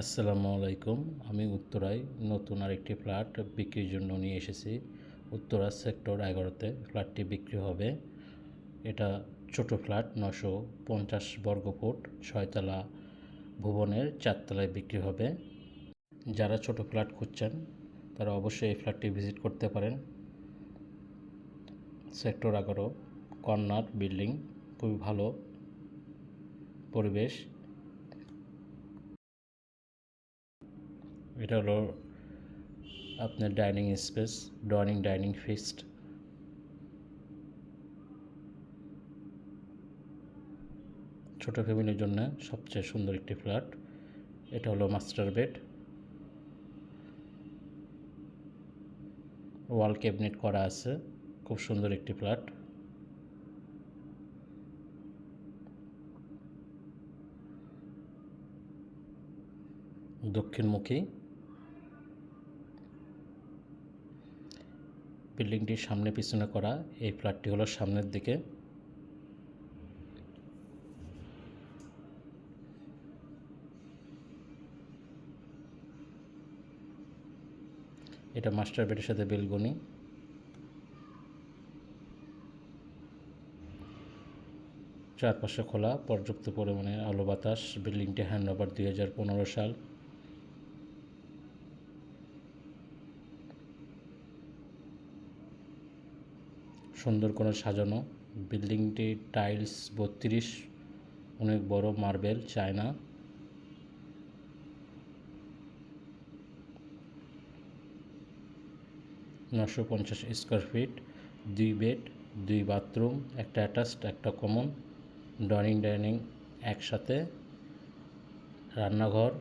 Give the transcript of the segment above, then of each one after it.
আসসালামু আলাইকুম। আমি উত্তরায় নতুন আরেকটি ফ্ল্যাট বিক্রির জন্য নিয়ে এসেছি। উত্তরা সেক্টর এগারোতে ফ্ল্যাটটি বিক্রি হবে। এটা ছোট ফ্ল্যাট নশো পঞ্চাশ বর্গফুট ছয়তলা ভুবনের চারতলায় বিক্রি হবে। যারা ছোট ফ্ল্যাট খুঁজছেন, তারা অবশ্যই এই ফ্ল্যাটটি ভিজিট করতে পারেন। সেক্টর এগারো, কর্নার বিল্ডিং, খুবই ভালো পরিবেশ। এটা হলো আপনার dining space, dining dining feast. ছোট ফ্যামিলির জন্য সবচেয়ে সুন্দর একটি ফ্ল্যাট। এটা হলো মাস্টার বেড। ওয়াল ক্যাবিনেট করা আছে, খুব সুন্দর একটি ফ্ল্যাট। দক্ষিণমুখী। বিল্ডিংটির সামনে পিছনে করা, এই ফ্ল্যাটটি হলো সামনের দিকে। এটা মাস্টার বেডের সাথে বেলগনি। চারপাশে খোলা, পর্যাপ্ত পরিমাণে আলো বাতাস। বিল্ডিংটি হ্যান্ড ওভার দুই সাল। সুন্দর করে সাজানো। বিল্ডিংটি টাইলস বত্রিশ, অনেক বড় মার্বেল, চায়না। নশো পঞ্চাশ স্কোয়ার ফিট, দুই বেড, দুই বাথরুম, একটা অ্যাটাচড, একটা কমন, ডাইনিং ডাইনিং একসাথে, রান্নাঘর,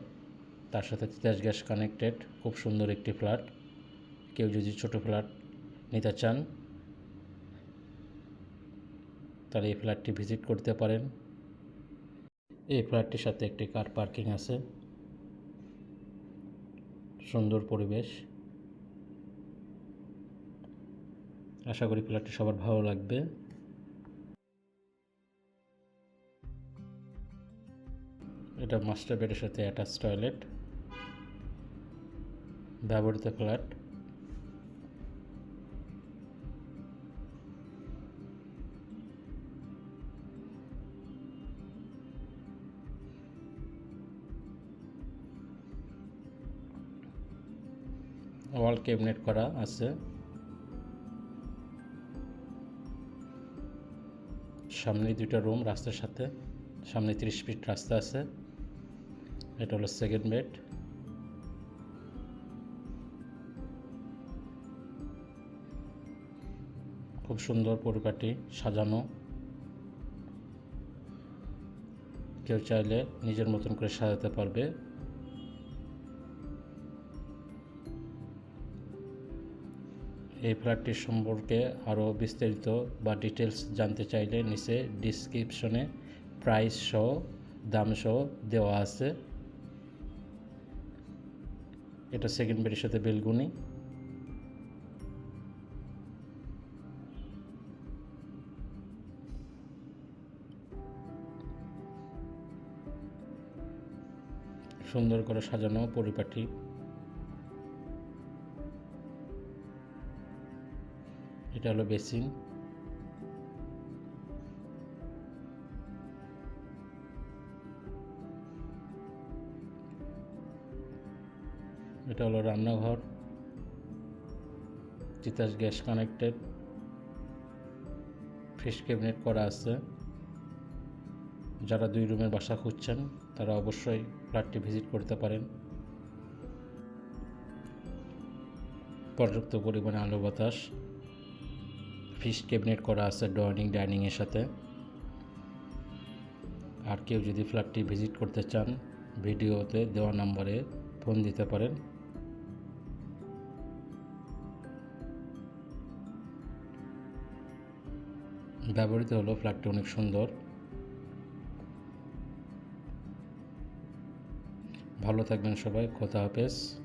তার সাথে তিতাস গ্যাস কানেক্টেড, খুব সুন্দর একটি ফ্ল্যাট। কেউ যদি ছোট ফ্ল্যাট নিতে চান তাহলে এই ফ্ল্যাটটি ভিজিট করতে পারেন। এই ফ্ল্যাটটির সাথে একটি কার পার্কিং আছে। সুন্দর পরিবেশ। আশা করি ফ্ল্যাটটি সবার ভালো লাগবে। এটা মাস্টার বেডের সাথে অ্যাটাচ টয়লেট। ব্যবহৃত ফ্ল্যাট। ওয়াল ক্যাবিনেট করা আছে। সামনে দুইটা রুম রাস্তার সাথে, সামনে তিরিশ ফিট রাস্তা আছে। এটা হলো সেকেন্ড বেড খুব সুন্দর পরিপাটি, সাজানো। কেউ চাইলে নিজের মতন করে সাজাতে পারবে। এই ফ্ল্যাটটির সম্পর্কে আরও বিস্তারিত বা ডিটেলস জানতে চাইলে নিচে ডিসক্রিপশনে প্রাইস সহ দাম সহ দেওয়া আছে। এটা সেকেন্ড বেডের সাথে বেলগুনি সুন্দর করে সাজানো পরিপাটি। এটা হলো বেসিন। এটা হলো রান্নাঘর, Titas gas connected. Fish cabinet করা আছে। যারা দুই রুমের বাসা খুঁজছেন, তারা অবশ্যই ফ্ল্যাটটি ভিজিট করতে পারেন। পর্যাপ্ত পরিমাণে আলো বাতাস। ফিশ ক্যাবিনেট করা আছে ডাইনিং ডাইনিংয়ের সাথে। আর কেউ যদি ফ্ল্যাটটি ভিজিট করতে চান, ভিডিওতে দেওয়া নম্বরে ফোন দিতে পারেন। ব্যবহৃত হলো ফ্ল্যাটটি অনেক সুন্দর। ভালো থাকবেন সবাই, খোদা হাফেজ।